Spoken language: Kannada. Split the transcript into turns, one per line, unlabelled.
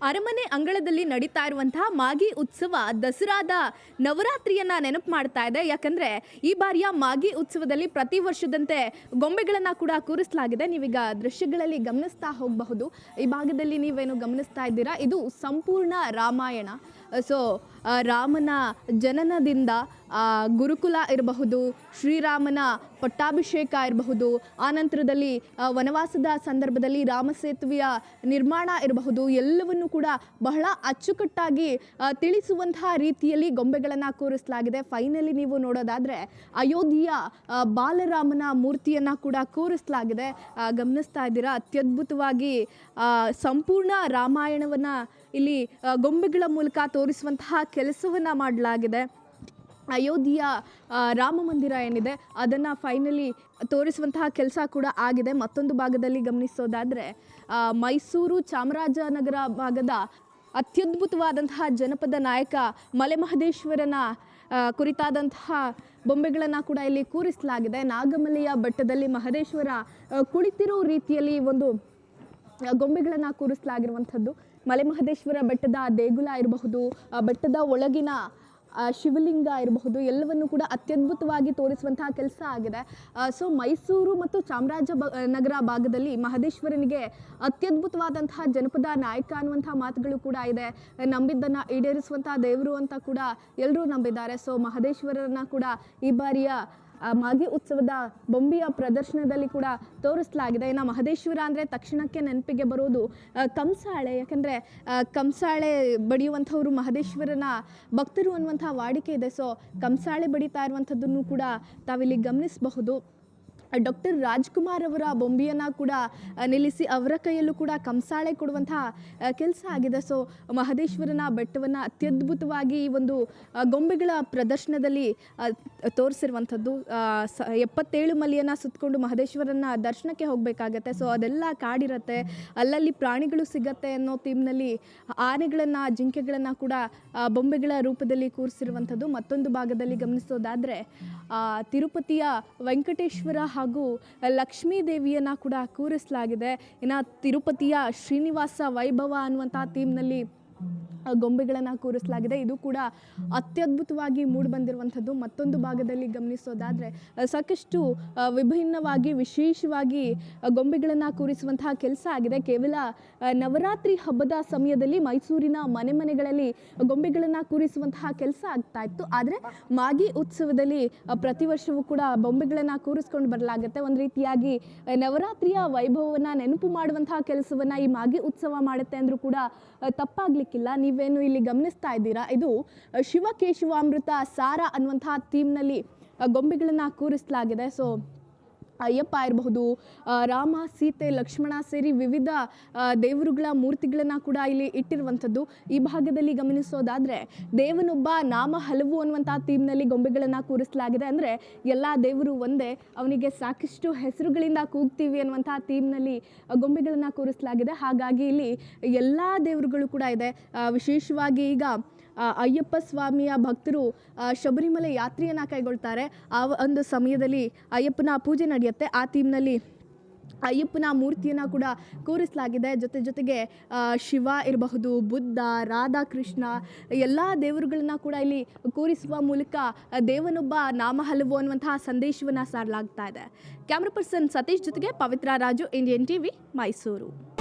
ಅರಮನೆ ಅಂಗಳದಲ್ಲಿ ನಡೀತಾ ಇರುವಂತಹ ಮಾಗಿ ಉತ್ಸವ ದಸರಾದ ನವರಾತ್ರಿಯನ್ನ ನೆನಪು ಮಾಡ್ತಾ ಇದೆ. ಯಾಕಂದ್ರೆ ಈ ಬಾರಿಯ ಮಾಗಿ ಉತ್ಸವದಲ್ಲಿ ಪ್ರತಿ ವರ್ಷದಂತೆ ಗೊಂಬೆಗಳನ್ನ ಕೂಡ ಕೂರಿಸಲಾಗಿದೆ. ನೀವೀಗ ದೃಶ್ಯಗಳಲ್ಲಿ ಗಮನಿಸ್ತಾ ಹೋಗಬಹುದು. ಈ ಭಾಗದಲ್ಲಿ ನೀವೇನು ಗಮನಿಸ್ತಾ ಇದ್ದೀರಾ? ಇದು ಸಂಪೂರ್ಣ ರಾಮಾಯಣ. ಸೊ ರಾಮನ ಜನನದಿಂದ ಗುರುಕುಲ ಇರಬಹುದು, ಶ್ರೀರಾಮನ ಪಟ್ಟಾಭಿಷೇಕ ಇರಬಹುದು. ಆನಂತರದಲ್ಲಿ ವನವಾಸದ ಸಂದರ್ಭದಲ್ಲಿ ರಾಮಸೇತುವೆಯ ನಿರ್ಮಾಣ ಇರಬಹುದು. ಎಲ್ಲವನ್ನು ಕೂಡ ಬಹಳ ಅಚ್ಚುಕಟ್ಟಾಗಿ ತಿಳಿಸುವಂತಹ ರೀತಿಯಲ್ಲಿ ಗೊಂಬೆಗಳನ್ನು ಕೂರಿಸಲಾಗಿದೆ. ಫೈನಲಿ ನೀವು ನೋಡೋದಾದರೆ, ಅಯೋಧ್ಯೆಯ ಬಾಲರಾಮನ ಮೂರ್ತಿಯನ್ನು ಕೂಡ ಕೂರಿಸಲಾಗಿದೆ. ಗಮನಿಸ್ತಾ ಇದ್ದೀರಾ? ಅತ್ಯದ್ಭುತವಾಗಿ ಸಂಪೂರ್ಣ ರಾಮಾಯಣವನ್ನು ಇಲ್ಲಿ ಗೊಂಬೆಗಳ ಮೂಲಕ ತೋರಿಸುವಂತಹ ಕೆಲಸವನ್ನು ಮಾಡಲಾಗಿದೆ. ಅಯೋಧ್ಯೆಯ ರಾಮ ಮಂದಿರ ಏನಿದೆ, ಅದನ್ನು ಫೈನಲಿ ತೋರಿಸುವಂತಹ ಕೆಲಸ ಕೂಡ ಆಗಿದೆ. ಮತ್ತೊಂದು ಭಾಗದಲ್ಲಿ ಗಮನಿಸೋದಾದರೆ ಮೈಸೂರು ಚಾಮರಾಜನಗರ ಭಾಗದ ಅತ್ಯದ್ಭುತವಾದಂತಹ ಜನಪದ ನಾಯಕ ಮಲೆಮಹದೇಶ್ವರನ ಮಹದೇಶ್ವರನ ಕುರಿತಾದಂತಹ ಬೊಂಬೆಗಳನ್ನು ಕೂಡ ಇಲ್ಲಿ ಕೂರಿಸಲಾಗಿದೆ. ನಾಗಮಲೆಯ ಬೆಟ್ಟದಲ್ಲಿ ಮಹದೇಶ್ವರ ಕುಳಿತಿರೋ ರೀತಿಯಲ್ಲಿ ಒಂದು ಗೊಂಬೆಗಳನ್ನು ಕೂರಿಸಲಾಗಿರುವಂಥದ್ದು. ಮಲೆಮಹದೇಶ್ವರ ಬೆಟ್ಟದ ದೇಗುಲ ಇರಬಹುದು ಬೆಟ್ಟದ ಒಳಗಿನ ಶಿವಲಿಂಗ ಇರಬಹುದು, ಎಲ್ಲವನ್ನು ಕೂಡ ಅತ್ಯದ್ಭುತವಾಗಿ ತೋರಿಸುವಂತಹ ಕೆಲಸ ಆಗಿದೆ. ಸೊ ಮೈಸೂರು ಮತ್ತು ಚಾಮರಾಜ ನಗರ ಭಾಗದಲ್ಲಿ ಮಹದೇಶ್ವರನಿಗೆ ಅತ್ಯದ್ಭುತವಾದಂತಹ ಜನಪದ ನಾಯಕ ಅನ್ನುವಂತಹ ಮಾತುಗಳು ಕೂಡ ಇದೆ. ನಂಬಿದ್ದನ್ನು ಈಡೇರಿಸುವಂತಹ ದೇವರು ಅಂತ ಕೂಡ ಎಲ್ಲರೂ ನಂಬಿದ್ದಾರೆ. ಸೊ ಮಹದೇಶ್ವರನ ಕೂಡ ಈ ಬಾರಿಯ ಮಾಗಿ ಉತ್ಸವದ ಬೊಂಬಿಯ ಪ್ರದರ್ಶನದಲ್ಲಿ ಕೂಡ ತೋರಿಸಲಾಗಿದೆ. ಇನ್ನು ಮಹದೇಶ್ವರ ಅಂದರೆ ತಕ್ಷಣಕ್ಕೆ ನೆನಪಿಗೆ ಬರೋದು ಕಂಸಾಳೆ. ಯಾಕಂದರೆ ಕಂಸಾಳೆ ಬಡಿಯುವಂಥವರು ಮಹದೇಶ್ವರನ ಭಕ್ತರು ಅನ್ನುವಂಥ ವಾಡಿಕೆ ಇದೆ. ಸೊ ಕಂಸಾಳೆ ಬಡಿತಾ ಇರುವಂಥದ್ದನ್ನು ಕೂಡ ತಾವಿಲ್ಲಿ ಗಮನಿಸಬಹುದು. ಡಾಕ್ಟರ್ ರಾಜ್ಕುಮಾರ್ ಅವರ ಬೊಂಬೆಯನ್ನು ಕೂಡ ನಿಲ್ಲಿಸಿ ಅವರ ಕೈಯಲ್ಲೂ ಕೂಡ ಕಂಸಾಳೆ ಕೊಡುವಂತಹ ಕೆಲಸ ಆಗಿದೆ. ಸೊ ಮಹದೇಶ್ವರನ ಬೆಟ್ಟವನ್ನು ಅತ್ಯದ್ಭುತವಾಗಿ ಈ ಒಂದು ಗೊಂಬೆಗಳ ಪ್ರದರ್ಶನದಲ್ಲಿ ತೋರಿಸಿರುವಂಥದ್ದು. ಸ, ಎಪ್ಪತ್ತೇಳು ಮಲಿಯನ್ನು ಸುತ್ತಕೊಂಡು ಮಹದೇಶ್ವರನ ದರ್ಶನಕ್ಕೆ ಹೋಗಬೇಕಾಗತ್ತೆ. ಸೊ ಅದೆಲ್ಲ ಕಾಡಿರುತ್ತೆ. ಅಲ್ಲಲ್ಲಿ ಪ್ರಾಣಿಗಳು ಸಿಗತ್ತೆ ಅನ್ನೋ ಥೀಮ್ನಲ್ಲಿ, ಆನೆಗಳನ್ನು, ಜಿಂಕೆಗಳನ್ನು ಕೂಡ ಬೊಂಬೆಗಳ ರೂಪದಲ್ಲಿ ಕೂರಿಸಿರುವಂಥದ್ದು. ಮತ್ತೊಂದು ಭಾಗದಲ್ಲಿ ಗಮನಿಸೋದಾದರೆ ತಿರುಪತಿಯ ವೆಂಕಟೇಶ್ವರ ಹಾಗೂ ಲಕ್ಷ್ಮೀ ದೇವಿಯನ್ನು ಕೂಡ ಕೂರಿಸಲಾಗಿದೆ. ಇನ್ನು ತಿರುಪತಿಯ ಶ್ರೀನಿವಾಸ ವೈಭವ ಅನ್ನುವಂಥ ಥೀಮ್ನಲ್ಲಿ ಗೊಂಬೆಗಳನ್ನು ಕೂರಿಸಲಾಗಿದೆ. ಇದು ಕೂಡ ಅತ್ಯದ್ಭುತವಾಗಿ ಮೂಡಿಬಂದಿರುವಂಥದ್ದು ಮತ್ತೊಂದು ಭಾಗದಲ್ಲಿ ಗಮನಿಸೋದಾದರೆ ಸಾಕಷ್ಟು ವಿಭಿನ್ನವಾಗಿ, ವಿಶೇಷವಾಗಿ ಗೊಂಬೆಗಳನ್ನು ಕೂರಿಸುವಂತಹ ಕೆಲಸ ಆಗಿದೆ. ಕೇವಲ ನವರಾತ್ರಿ ಹಬ್ಬದ ಸಮಯದಲ್ಲಿ ಮೈಸೂರಿನ ಮನೆ ಮನೆಗಳಲ್ಲಿ ಗೊಂಬೆಗಳನ್ನು ಕೂರಿಸುವಂತಹ ಕೆಲಸ ಆಗ್ತಾ ಇತ್ತು. ಆದರೆ ಮಾಗಿ ಉತ್ಸವದಲ್ಲಿ ಪ್ರತಿ ವರ್ಷವೂ ಕೂಡ ಬೊಂಬೆಗಳನ್ನು ಕೂರಿಸ್ಕೊಂಡು ಬರಲಾಗುತ್ತೆ. ಒಂದು ರೀತಿಯಾಗಿ ನವರಾತ್ರಿಯ ವೈಭವವನ್ನು ನೆನಪು ಮಾಡುವಂತಹ ಕೆಲಸವನ್ನು ಈ ಮಾಗಿ ಉತ್ಸವ ಮಾಡುತ್ತೆ ಅಂದರೂ ಕೂಡ ತಪ್ಪಾಗಲಿಕ್ಕಿಲ್ಲ. ತಪ್ಪಾಗ್ಲಿಕ್ಕಿಲ್ಲ ನೀವೇನು ಇಲ್ಲಿ ಗಮನಿಸ್ತಾ ಇದ್ದೀರಾ? ಇದು ಶಿವಕೇಶವಾಮೃತ ಸಾರ ಅನ್ನುವಂತಹ ಥೀಮ್ನಲ್ಲಿ ಗೊಂಬೆಗಳನ್ನು ಕೂರಿಸಲಾಗಿದೆ. ಸೊ ಅಯ್ಯಪ್ಪ ಇರಬಹುದು ರಾಮ, ಸೀತೆ, ಲಕ್ಷ್ಮಣ ಸೇರಿ ವಿವಿಧ ದೇವರುಗಳ ಮೂರ್ತಿಗಳನ್ನು ಕೂಡ ಇಲ್ಲಿ ಇಟ್ಟಿರುವಂಥದ್ದು. ಈ ಭಾಗದಲ್ಲಿ ಗಮನಿಸೋದಾದರೆ ದೇವನೊಬ್ಬ ನಾಮ ಹಲವು ಅನ್ನುವಂಥ ಥೀಮ್ನಲ್ಲಿ ಗೊಂಬೆಗಳನ್ನು ಕೂರಿಸಲಾಗಿದೆ. ಅಂದರೆ ಎಲ್ಲ ದೇವರು ಒಂದೇ, ಅವನಿಗೆ ಸಾಕಷ್ಟು ಹೆಸರುಗಳಿಂದ ಕೂಗ್ತೀವಿ ಅನ್ನುವಂಥ ಥೀಮ್ನಲ್ಲಿ ಗೊಂಬೆಗಳನ್ನು ಕೂರಿಸಲಾಗಿದೆ. ಹಾಗಾಗಿ ಇಲ್ಲಿ ಎಲ್ಲ ದೇವರುಗಳು ಕೂಡ ಇದೆ. ವಿಶೇಷವಾಗಿ ಈಗ ಅಯ್ಯಪ್ಪ ಸ್ವಾಮಿಯ ಭಕ್ತರು ಶಬರಿಮಲೆ ಯಾತ್ರೆಯನ್ನು ಕೈಗೊಳ್ತಾರೆ. ಆ ಒಂದು ಸಮಯದಲ್ಲಿ ಅಯ್ಯಪ್ಪನ ಪೂಜೆ ನಡೆಯುತ್ತೆ. ಆ ಥೀಮ್ನಲ್ಲಿ ಅಯ್ಯಪ್ಪನ ಮೂರ್ತಿಯನ್ನು ಕೂಡ ಕೂರಿಸಲಾಗಿದೆ. ಜೊತೆ ಜೊತೆಗೆ ಶಿವ ಇರಬಹುದು, ಬುದ್ಧ, ರಾಧಾಕೃಷ್ಣ, ಎಲ್ಲ ದೇವರುಗಳನ್ನ ಕೂಡ ಇಲ್ಲಿ ಕೂರಿಸುವ ಮೂಲಕ ದೇವನೊಬ್ಬ ನಾಮ ಹಲವು ಅನ್ನುವಂತಹ ಸಂದೇಶವನ್ನು ಸಾರಲಾಗ್ತಾ ಇದೆ. ಕ್ಯಾಮ್ರಾ ಪರ್ಸನ್ ಸತೀಶ್ ಜೊತೆಗೆ ಪವಿತ್ರ ರಾಜು ಇಂಡಿಯನ್ ಟಿವಿ ಮೈಸೂರು